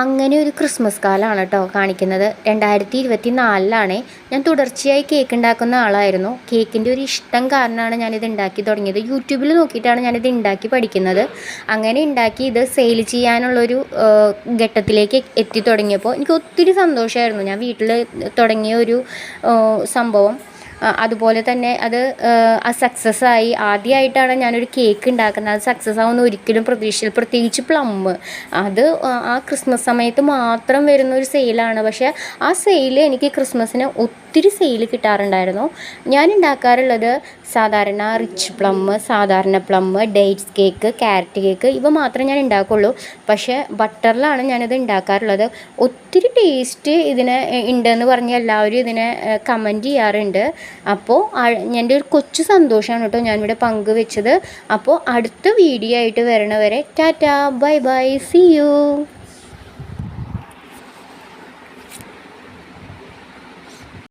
അങ്ങനെ ഒരു ക്രിസ്മസ് കാലമാണ് കേട്ടോ കാണിക്കുന്നത്. രണ്ടായിരത്തി ഇരുപത്തി നാലിലാണ് ഞാൻ തുടർച്ചയായി കേക്ക് ഉണ്ടാക്കുന്ന ആളായിരുന്നു. കേക്കിന്റെ ഒരു ഇഷ്ടം കാരണമാണ് ഞാനിത് ഉണ്ടാക്കി തുടങ്ങിയത്. യൂട്യൂബിൽ നോക്കിയിട്ടാണ് ഞാനിത് ഉണ്ടാക്കി പഠിക്കുന്നത്. അങ്ങനെ ഉണ്ടാക്കി ഇത് സെയിൽ ചെയ്യാനുള്ളൊരു ഘട്ടത്തിലേക്ക് എത്തി തുടങ്ങിയപ്പോൾ എനിക്ക് ഒത്തിരി സന്തോഷമായിരുന്നു. ഞാൻ വീട്ടിൽ തുടങ്ങിയ ഒരു സംഭവം. അതുപോലെ തന്നെ അത് സക്സസ് ആയി. ആദ്യമായിട്ടാണ് ഞാനൊരു കേക്ക് ഉണ്ടാക്കുന്നത്. അത് സക്സസ് ആവുമെന്ന് ഒരിക്കലും പ്രതീക്ഷിച്ചില്ല പ്രത്യേകിച്ച് പ്ലം അത് ആ- ക്രിസ്മസ് സമയത്ത് മാത്രം വരുന്ന ഒരു സെയിലാണ് പക്ഷേ ആ സെയിൽ എനിക്ക് ക്രിസ്മസിന് ഒത്തിരി സെയിൽ കിട്ടാറുണ്ടായിരുന്നു. ഞാൻ ഉണ്ടാക്കാറുള്ളത് സാധാരണ റിച്ച് പ്ലം സാധാരണ plum dates cake carrot cake ഇവ മാത്രമേ ഞാൻ ഉണ്ടാക്കുള്ളൂ പക്ഷേ ബട്ടറിലാണ് ഞാനിത് ഉണ്ടാക്കാറുള്ളത്. ഒത്തിരി ടേസ്റ്റ് ഇതിന് ഉണ്ടെന്ന് പറഞ്ഞ് എല്ലാവരും ഇതിനെ കമന്റ് ചെയ്യാറുണ്ട്. അപ്പോൾ എന്റെ ഒരു കൊച്ചു സന്തോഷമാണ് കേട്ടോ ഞാനിവിടെ പങ്കുവെച്ചത്. അപ്പോൾ അടുത്ത വീഡിയോ ആയിട്ട് വരണവരെ tata bye bye see you